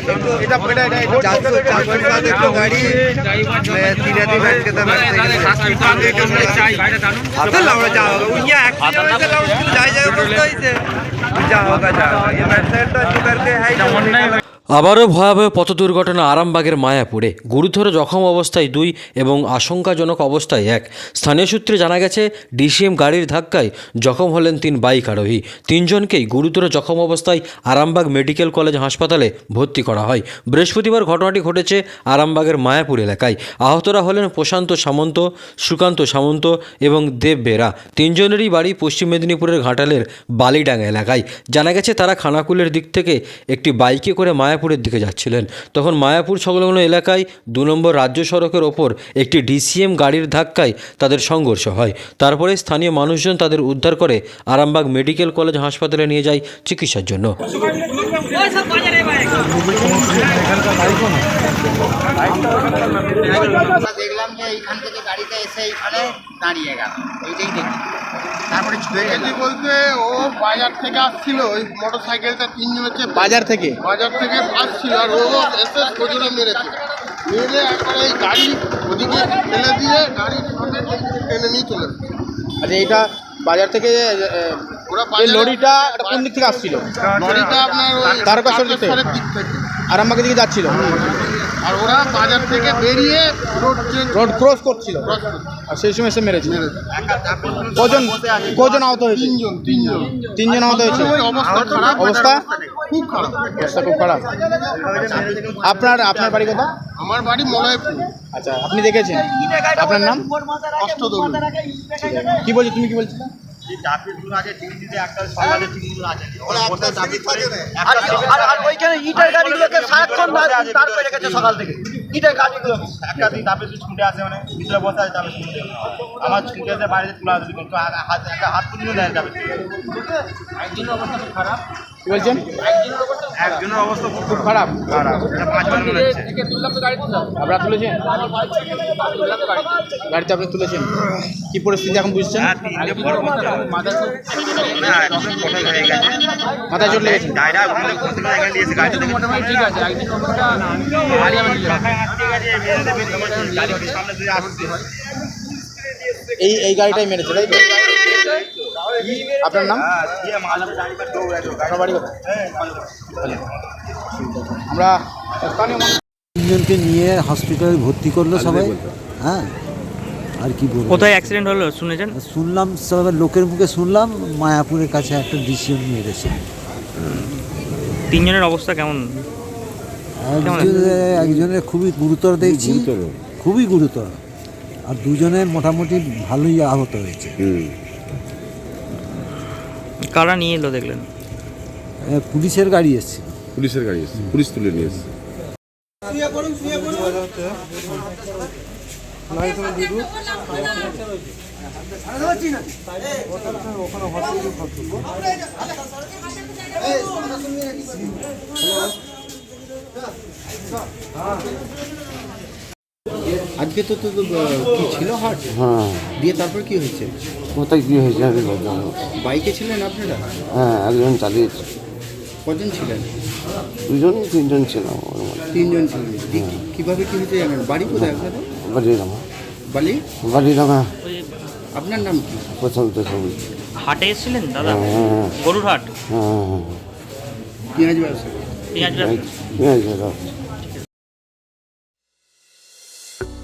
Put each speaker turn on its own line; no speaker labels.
এটা এটা এটা চারশো চারশো সাত একটু গাড়ি তিরা দি बैठ के तो हाथ लाउड जाओगे उन्हें एक्चुअली से लाउड जाए जाए बोलते ही से जाओगा जाओगा ये वेबसाइट तो अच्छी करके है ही
আবারও ভয়াবহ পথ দুর্ঘটনা আরামবাগের মায়াপুরে। গুরুতর জখম অবস্থায় দুই এবং আশঙ্কাজনক অবস্থায় এক। স্থানীয় সূত্রে জানা গেছে, ডিসিএম গাড়ির ধাক্কায় জখম হলেন তিন বাইক আরোহী। তিনজনকেই গুরুতর জখম অবস্থায় আরামবাগ মেডিকেল কলেজ হাসপাতালে ভর্তি করা হয়। বৃহস্পতিবার ঘটনাটি ঘটেছে আরামবাগের মায়াপুর এলাকায়। আহতরা হলেন প্রশান্ত সামন্ত, সুকান্ত সামন্ত এবং দেব বেরা। তিনজনেরই বাড়ি পশ্চিম মেদিনীপুরের ঘাটালের বালিডাঙ্গা এলাকায়। জানা গেছে, তারা খানাকুলের দিক থেকে একটি বাইকে করে মায়াপুরের দিকে যাচ্ছিলেন। তখন মায়াপুর সংলগ্ন এলাকায় দু নম্বর রাজ্য সড়কের ওপর একটি ডিসিএম গাড়ির ধাক্কায় তাদের সংঘর্ষ হয়। তারপরে স্থানীয় মানুষজন তাদের উদ্ধার করে আরামবাগ মেডিকেল কলেজ হাসপাতালে নিয়ে যায় চিকিৎসার জন্য।
দেখলাম যে এইখান থেকে গাড়িটা এসে এইখানে দাঁড়িয়ে গেল। এইটাই দেখি তারপরে ছুটে
বলতে ও বাজার থেকে আসছিল ওই মোটর সাইকেলটা তিনজন হচ্ছে
বাজার থেকে?
বাজার থেকে আসছিল আর ও এসে সজনে মেরেছে। মেরে একবার এই গাড়ি ওদিকে ফেলে দিয়ে সামনে টেনে নিয়ে চলে গেছে।
আচ্ছা এটা বাজার থেকে
ওরা
লরিটা কোন দিক থেকে আসছিল?
লরিটা আপনার
দিক থেকে?
তারকেশ্বরের দিক
যাচ্ছিল?
আর ওরা বাজার থেকে বেরিয়ে রোড
রোড ক্রস করছিল। আর সেই সময় এসে মেরেছে। কজন কজন আহত হয়েছে?
তিনজন তিনজন।
তিনজন আহত হয়েছে?
অবস্থা
অবস্থা?
খুব খারাপ।
অবস্থা খুব খারাপ। আপনার আপনার বাড়ি কোথা
আমার বাড়ি মলয়পুর।
আচ্ছা আপনি দেখেছেন? আপনার নাম?
অষ্টদল।
কি বলছি? তুমি কি বলছো
আর আর ওইখানে ইটের গাড়িগুলোকে সারাক্ষণ দাঁড় দাঁড় করে রেখেছে সকাল থেকে। ইটের গাড়িগুলো।
একটা দিন তাপে ছুটে আসে মানে ভিতরে বসে আছে তাপে ছুটে আমার ছুটে আসে বাইরে তুলে আসবে কিন্তু হাত একটা হাত তুলে দেয় যাবে
কি বলছেন?
একজনের অবস্থা খুব
খারাপ। আপনারা তুলেছেন? গাড়িতে আপনি তুলেছেন? কি পরিস্থিতি এখন বুঝছেন? মাথায় চোট লেগেছে?
গেছে
এই এই গাড়িটাই মেরেছে তাই তো? আপনার নাম?
হ্যাঁ
আপনার বাড়ি আমরা
তিনজনকে নিয়ে হসপিটালে ভর্তি করল সবাই। হ্যাঁ। আর কি বলব?
কোথায় অ্যাক্সিডেন্ট হলো শুনেছেন?
শুনলাম সবাই লোকের মুখে শুনলাম মায়াপুরের কাছে একটা ডিসিশন মেরেছে।
তিনজনের অবস্থা কেমন?
একজনের একজনের খুবই গুরুতর দেখছি। খুবই গুরুতর। আর দুজনের মোটামুটি ভালোই আহত হয়েছে।
কারা নিয়ে এলো দেখলেন?
পুলিশের গাড়ি এসছে
পুলিশের গাড়ি এসছে পুলিশ তুলে নিয়ে এসছে।
আজকে তো তো তো, কি ছিল হাট?
হ্যাঁ।
দিয়ে তারপর কি হয়েছে?
কোথায় কি হয়েছে আমি বলতে পারব না।
বাইকে ছিলেন আপনারা?
হ্যাঁ একজন চালিয়েছে।
কজন ছিলেন?
দুজন তিনজন ছিলাম ওর মধ্যে
তিনজন ছিলেন। দিয়ে কি- কীভাবে কি হয়েছে জানেন? বাড়ি কোথায় আপনাদের?
বালিরামা।
বালি?
বালিরামা।
আপনার নাম কি?
প্রশান্ত ছবি
হাটে এসেছিলেন দাদা?
হ্যাঁ
গরুর হাট?
হ্যাঁ হ্যাঁ
পেঁয়াজ ব্যবসা?
পেঁয়াজ ব্যবসা।
ঠিক আছে